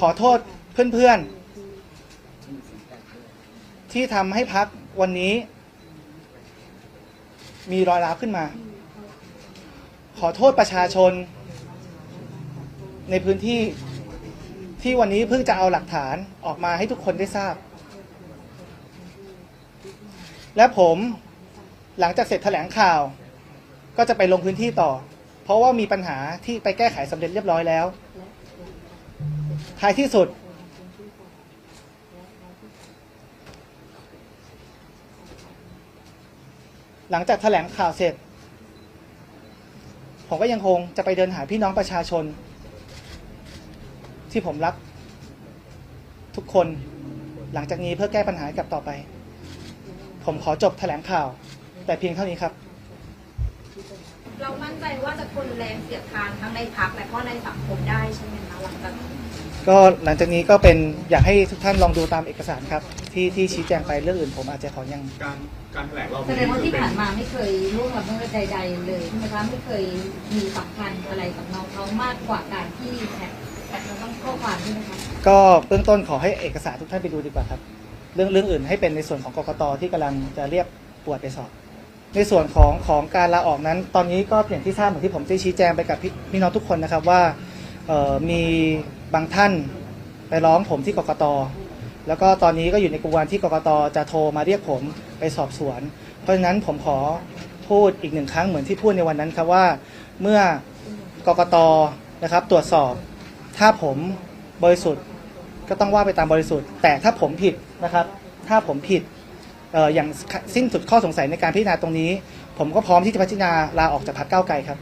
ขอโทษเพื่อนๆ ที่ทำให้พักวันนี้ มีรอยร้าวขึ้นมา ขอโทษประชาชน ในพื้นที่ที่วันนี้เพิ่งจะเอาหลักฐานออกมาให้ทุกคนได้ทราบ และผมหลังจากเสร็จแถลงข่าว ก็จะไปลงพื้นที่ต่อ เพราะว่ามีปัญหาที่ไปแก้ไขสำเร็จเรียบร้อยแล้ว ท้ายที่สุด หลังจากแถลงข่าวเสร็จ ผมก็ยังคงจะไปเดินหาพี่น้องประชาชน ที่ผมรัก ทุกคนหลังจากนี้เพื่อแก้ปัญหาให้กับต่อไป ผมขอจบแถลงข่าว แต่เพียงเท่านี้ครับ เรามั่นใจว่าจะทนแรงเสียดทานทั้งในพักและก็ในสังคมได้ใช่ไหมคะหลังจากนี้ก็หลังจากนี้ก็เป็นอยากให้ทุกท่านลองดูตามเอกสารครับ ที่ที่ชี้แจงไปเรื่องอื่นผมอาจจะขอยัง การการแถลงรอบแสดงว่าที่ผ่านมาไม่เคยร่วมละเมิดใด ๆ เลยใช่ไหมคะไม่เคยมีสัมพันธ์อะไรกับน้องเขามากกว่าการที่แท็กแท็กเราต้องข้อความใช่ไหมคะก็เบื้องต้นขอให้เอกสารทุกท่านไปดูดีกว่าครับ เรื่องเรื่องอื่นให้เป็นในส่วนของกกตที่กำลังจะเรียกปวดไปสอบ ในส่วนของของการลาออกนั้น ตอนนี้ก็อย่างที่ทราบเหมือนที่ผมได้ชี้แจงไปกับพี่พี่น้องทุกคนนะครับว่ามีบางท่านไปร้องผมที่กกตแล้วก็ตอนนี้ก็อยู่ในกระบวนที่กกตจะโทรมาเรียกผมไปสอบสวน เพราะฉะนั้นผมขอพูดอีกหนึ่งครั้งเหมือนที่พูดในวันนั้นครับว่าเมื่อกกตนะครับตรวจสอบ ถ้าผมบริสุทธิ์ก็ต้องว่าไปตามบริสุทธิ์ แต่ถ้าผมผิดนะครับ ถ้าผมผิด อย่างสิ้นสุดข้อสงสัยในการพิจารณาตรงนี้ ผมก็พร้อมที่จะพิจารณาลาออกจากพรรคก้าวไกลครับ